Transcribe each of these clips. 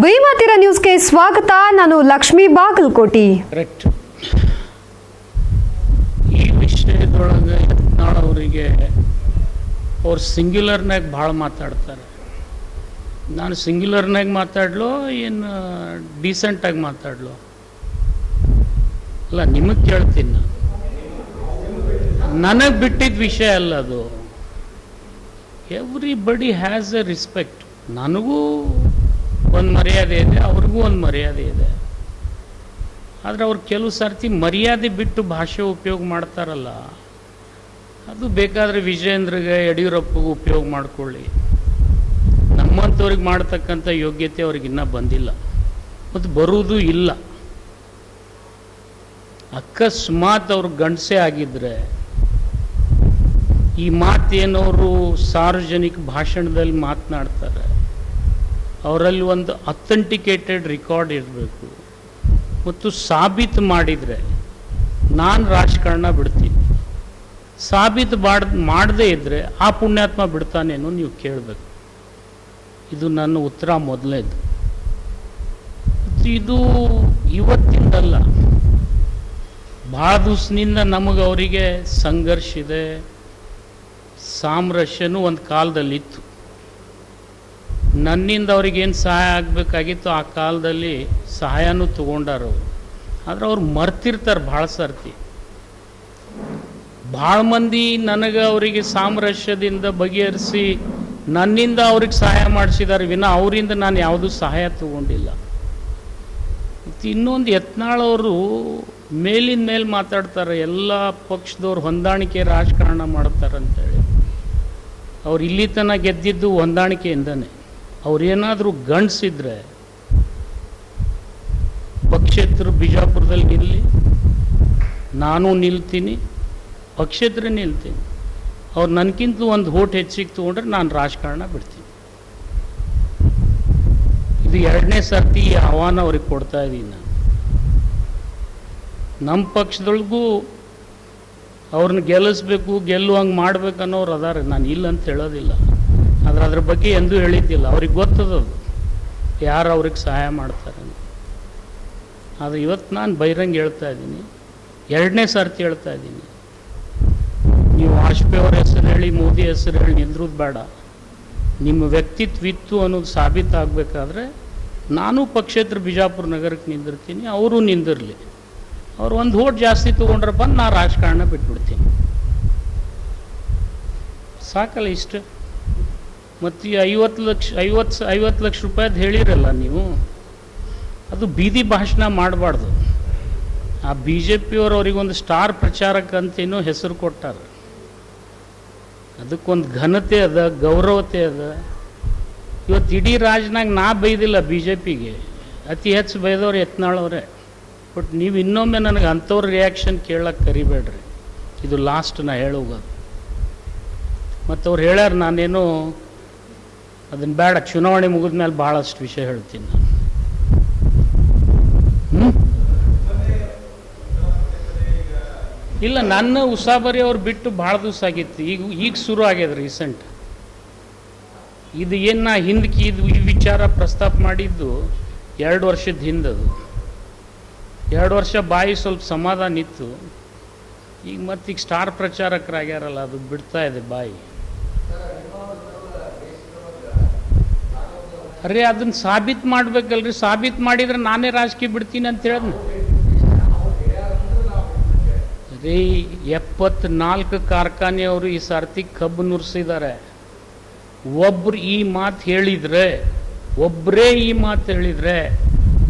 ಭೀಮಾತಿರ ನ್ಯೂಸ್ಗೆ ಸ್ವಾಗತ. ನಾನು ಲಕ್ಷ್ಮೀ ಬಾಗಲಕೋಟಿ. ಕರೆಕ್ಟ್ ಈ ವಿಷಯದೊಳಗೆ ಯತ್ನಾಳ್ ಅವರಿಗೆ ಅವ್ರು ಸಿಂಗ್ಯುಲರ್ನಾಗ ಭಾಳ ಮಾತಾಡ್ತಾರೆ. ನಾನು ಸಿಂಗ್ಯುಲರ್ನಾಗ ಮಾತಾಡ್ಲೋ, ಏನು ಡೀಸೆಂಟಾಗಿ ಮಾತಾಡ್ಲೋ? ಅಲ್ಲ, ನಿಮಗೆ ಕೇಳ್ತೀನಿ ನಾನು. ನನಗೆ ಬಿಟ್ಟಿದ್ದ ವಿಷಯ ಅಲ್ಲ ಅದು. ಎವ್ರಿಬಡಿ ಹ್ಯಾಸ್ ಎ ರಿಸ್ಪೆಕ್ಟ್ ನನಗೂ ಒಂದು ಮರ್ಯಾದೆ ಇದೆ, ಅವ್ರಿಗೂ ಒಂದು ಮರ್ಯಾದೆ ಇದೆ. ಆದರೆ ಅವ್ರು ಕೆಲವು ಸರ್ತಿ ಮರ್ಯಾದೆ ಬಿಟ್ಟು ಭಾಷೆ ಉಪಯೋಗ ಮಾಡ್ತಾರಲ್ಲ, ಅದು ಬೇಕಾದರೆ ವಿಜಯೇಂದ್ರಗೆ ಯಡಿಯೂರಪ್ಪಗೂ ಉಪಯೋಗ ಮಾಡ್ಕೊಳ್ಳಿ. ನಮ್ಮಂಥವ್ರಿಗೆ ಮಾಡ್ತಕ್ಕಂಥ ಯೋಗ್ಯತೆ ಅವ್ರಿಗೆ ಇನ್ನೂ ಬಂದಿಲ್ಲ. ಮತ್ತು ಬರುವುದೂ ಇಲ್ಲ. ಅಕಸ್ಮಾತ್ ಅವ್ರು ಗಂಡಸೆ ಆಗಿದ್ರೆ, ಈ ಮಾತೇನವರು ಸಾರ್ವಜನಿಕ ಭಾಷಣದಲ್ಲಿ ಮಾತನಾಡ್ತಾರೆ. ಅವರಲ್ಲಿ ಒಂದು ಅಥೆಂಟಿಕೇಟೆಡ್ ರೆಕಾರ್ಡ್ ಇರಬೇಕು. ಮತ್ತು ಸಾಬೀತು ಮಾಡಿದರೆ ನಾನು ರಾಜಕಾರಣ ಬಿಡ್ತೀನಿ. ಸಾಬೀತು ಮಾಡ್ ಮಾಡದೇ ಇದ್ದರೆ ಆ ಪುಣ್ಯಾತ್ಮ ಬಿಡ್ತಾನೇನೋ ನೀವು ಕೇಳಬೇಕು. ಇದು ನನ್ನ ಉತ್ತರ ಮೊದಲನೇದು. ಮತ್ತು ಇದು ಇವತ್ತಿಂದಲ್ಲ. ಭಾಳ ದಿವಸದಿಂದ ನಮಗೆ ಅವರಿಗೆ ಸಂಘರ್ಷ ಇದೆ. ಸಾಮರಸ್ಯನೂ ಒಂದು ಕಾಲದಲ್ಲಿ ಇತ್ತು ನನ್ನಿಂದ ಅವ್ರಿಗೇನು ಸಹಾಯ ಆಗಬೇಕಾಗಿತ್ತು ಆ ಕಾಲದಲ್ಲಿ ಸಹಾಯನೂ ತೊಗೊಂಡಾರು ಆದ್ರೆ ಅವ್ರು ಮರ್ತಿರ್ತಾರೆ ಭಾಳ ಸರ್ತಿ. ಭಾಳ ಮಂದಿ ನನಗೆ ಅವರಿಗೆ ಸಾಮರಸ್ಯದಿಂದ ಬಗೆಹರಿಸಿ ನನ್ನಿಂದ ಅವ್ರಿಗೆ ಸಹಾಯ ಮಾಡಿಸಿದ್ದಾರೆ ವಿನ ಅವರಿಂದ ನಾನು ಯಾವುದೂ ಸಹಾಯ ತಗೊಂಡಿಲ್ಲ. ಮತ್ತು ಇನ್ನೊಂದು ಯತ್ನಾಳವರು ಮೇಲಿನ ಮೇಲೆ ಮಾತಾಡ್ತಾರೆ, ಎಲ್ಲ ಪಕ್ಷದವ್ರು ಹೊಂದಾಣಿಕೆ ರಾಜಕಾರಣ ಮಾಡ್ತಾರೆ ಅಂತೇಳಿ ಅವ್ರು ಇಲ್ಲಿ ತನಕ ಗೆದ್ದಿದ್ದು ಹೊಂದಾಣಿಕೆಯಿಂದನೇ. ಅವ್ರೇನಾದರೂ ಗಂಡಸಿದ್ರೆ ಪಕ್ಷೇತರು ಬಿಜಾಪುರದಲ್ಲಿ ಇರಲಿ, ನಾನು ನಿಲ್ತೀನಿ, ಪಕ್ಷೇತರ ನಿಲ್ತೀನಿ. ಅವ್ರು ನನಗಿಂತ ಒಂದು ಹೋಟ್ ಹೆಚ್ಚಿಗೆ ತೊಗೊಂಡ್ರೆ ನಾನು ರಾಜಕಾರಣ ಬಿಡ್ತೀನಿ. ಇದು ಎರಡನೇ ಸರ್ತಿ ಈ ಆಹ್ವಾನ ಅವ್ರಿಗೆ ಕೊಡ್ತಾ ಇದ್ದೀನಿ ನಾನು. ನಮ್ಮ ಪಕ್ಷದೊಳಗೂ ಅವ್ರನ್ನ ಗೆಲ್ಲಿಸ್ಬೇಕು, ಗೆಲ್ಲುವಂಗೆ ಮಾಡ್ಬೇಕು ಅನ್ನೋರು ಅದಾರೆ. ನಾನು ಇಲ್ಲ ಅಂತ ಹೇಳೋದಿಲ್ಲ. ಅದ್ರ ಬಗ್ಗೆ ಎಂದೂ ಹೇಳಿದ್ದಿಲ್ಲ. ಅವ್ರಿಗೆ ಗೊತ್ತದ ಯಾರು ಅವ್ರಿಗೆ ಸಹಾಯ ಮಾಡ್ತಾರೆ. ಆದರೆ ಇವತ್ತು ನಾನು ಬಹಿರಂಗ ಹೇಳ್ತಾ ಇದ್ದೀನಿ. ಎರಡನೇ ಸರ್ತಿ ಹೇಳ್ತಾ ಇದ್ದೀನಿ. ನೀವು ವಾಜಪೇಯಿ ಅವ್ರ ಹೆಸರು ಹೇಳಿ, ಮೋದಿ ಹೆಸರು ಹೇಳಿ ನಿಂದ್ರದ್ದು ಬೇಡ. ನಿಮ್ಮ ವ್ಯಕ್ತಿತ್ವ ಇತ್ತು ಅನ್ನೋದು ಸಾಬೀತಾಗಬೇಕಾದ್ರೆ ನಾನು ಪಕ್ಷೇತರ ಬಿಜಾಪುರ ನಗರಕ್ಕೆ ನಿಂದಿರ್ತೀನಿ, ಅವರು ನಿಂದಿರಲಿ. ಅವ್ರು ಒಂದು ಓಟ್ ಜಾಸ್ತಿ ತೊಗೊಂಡ್ರೆ ಬಂದು ನಾ ರಾಜಕಾರಣ ಬಿಟ್ಬಿಡ್ತೀನಿ. ಸಾಕಲ್ಲ ಇಷ್ಟ? ಮತ್ತು ಈ ಐವತ್ತು ಲಕ್ಷ, ಐವತ್ತು ಐವತ್ತು ಲಕ್ಷ ರೂಪಾಯಿದು ಹೇಳಿರಲ್ಲ ನೀವು, ಅದು ಬೀದಿ ಭಾಷಣ ಮಾಡಬಾರ್ದು. ಆ ಬಿ ಜೆ ಪಿಯವರು ಅವರಿಗೊಂದು ಸ್ಟಾರ್ ಪ್ರಚಾರಕ್ಕಂತೇನೋ ಹೆಸರು ಕೊಟ್ಟಾರೆ. ಅದಕ್ಕೊಂದು ಘನತೆ ಅದ, ಗೌರವತೆ ಅದ. ಇವತ್ತು ಇಡೀ ರಾಜ್ನಾಗ ನಾ ಬೈದಿಲ್ಲ ಬಿ ಜೆ ಪಿಗೆ ಅತಿ ಹೆಚ್ಚು ಬೈದವ್ರು ಯತ್ನಾಳವ್ರೆ. ಬಟ್ ನೀವು ಇನ್ನೊಮ್ಮೆ ನನಗೆ ಅಂಥವ್ರ ರಿಯಾಕ್ಷನ್ ಕೇಳಕ್ಕೆ ಕರಿಬೇಡ್ರಿ. ಇದು ಲಾಸ್ಟ್ ನಾ ಹೇಳೋಗೋದು ಮತ್ತು ಅವ್ರು ಹೇಳ್ಯಾರ ನಾನೇನು ಅದನ್ನು ಬೇಡ, ಚುನಾವಣೆ ಮುಗಿದ ಮೇಲೆ ಭಾಳಷ್ಟು ವಿಷಯ ಹೇಳ್ತೀನಿ ನಾನು. ಇಲ್ಲ, ನನ್ನ ಉಸಾಬರಿ ಅವ್ರು ಬಿಟ್ಟು ಭಾಳ ದಿವಸ ಆಗಿತ್ತು. ಈಗ ಈಗ ಶುರು ಆಗ್ಯದ ರೀಸೆಂಟ್ ಇದು ಏನು ನಾ ಹಿಂದಕ್ಕೆ ಇದು ಈ ವಿಚಾರ ಪ್ರಸ್ತಾಪ ಮಾಡಿದ್ದು ಎರಡು ವರ್ಷದ ಹಿಂದದು ಎರಡು ವರ್ಷ ಬಾಯಿ ಸ್ವಲ್ಪ ಸಮಾಧಾನ ಇತ್ತು. ಈಗ ಮತ್ತೀಗ ಸ್ಟಾರ್ ಪ್ರಚಾರಕರಾಗ್ಯಾರಲ್ಲ, ಅದು ಬಿಡ್ತಾ ಇದೆ ಬಾಯಿ. ಅರೆ, ಅದನ್ನ ಸಾಬೀತು ಮಾಡ್ಬೇಕಲ್ರಿ, ಸಾಬೀತು ಮಾಡಿದ್ರೆ ನಾನೇ ರಾಜಕೀಯ ಬಿಡ್ತೀನಿ ಅಂತ ಹೇಳಿದ್ನ. ರೀ ಎಪ್ಪತ್ನಾಲ್ಕು ಕಾರ್ಖಾನೆಯವರು ಈ ಸರ್ತಿ ಕಬ್ಬು ನುರಿಸಿದ್ದಾರೆ ಒಬ್ರು ಈ ಮಾತು ಹೇಳಿದ್ರೆ ಒಬ್ಬರೇ ಈ ಮಾತು ಹೇಳಿದ್ರೆ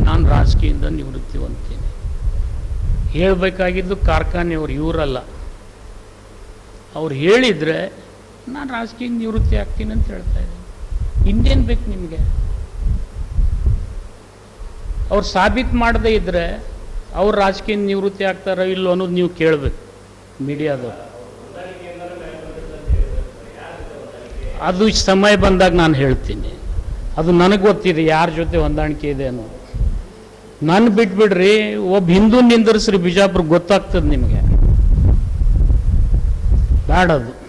ನಾನು ರಾಜಕೀಯದಿಂದ ನಿವೃತ್ತಿ ಹೊಂದ್ತೀನಿ ಹೇಳಬೇಕಾಗಿದ್ದು ಕಾರ್ಖಾನೆಯವರು ಇವರಲ್ಲ. ಅವ್ರು ಹೇಳಿದರೆ ನಾನು ರಾಜಕೀಯ ನಿವೃತ್ತಿ ಆಗ್ತೀನಿ ಅಂತ ಹೇಳ್ತಾ ಇದ್ದೀನಿ. ಇನ್ನೇನು ಬೇಕು ನಿಮಗೆ? ಅವ್ರು ಸಾಬೀತು ಮಾಡದೇ ಇದ್ದರೆ ಅವ್ರು ರಾಜಕೀಯ ನಿವೃತ್ತಿ ಆಗ್ತಾರೋ ಇಲ್ಲೋ ಅನ್ನೋದು ನೀವು ಕೇಳಬೇಕು ಮೀಡಿಯಾದವ್ರು. ಅದು ಸಮಯ ಬಂದಾಗ ನಾನು ಹೇಳ್ತೀನಿ. ಅದು ನನಗೆ ಗೊತ್ತಿದೆ ಯಾರ ಜೊತೆ ಹೊಂದಾಣಿಕೆ ಇದೆ ಅನ್ನೋದು ನನ್ನ ಬಿಟ್ಬಿಡ್ರಿ ಒಬ್ಬ ಹಿಂದೂ ನಿಂದಿರ್ಸ್ರಿ ಬಿಜಾಪುರ ಗೊತ್ತಾಗ್ತದೆ ನಿಮಗೆ. ಬೇಡದು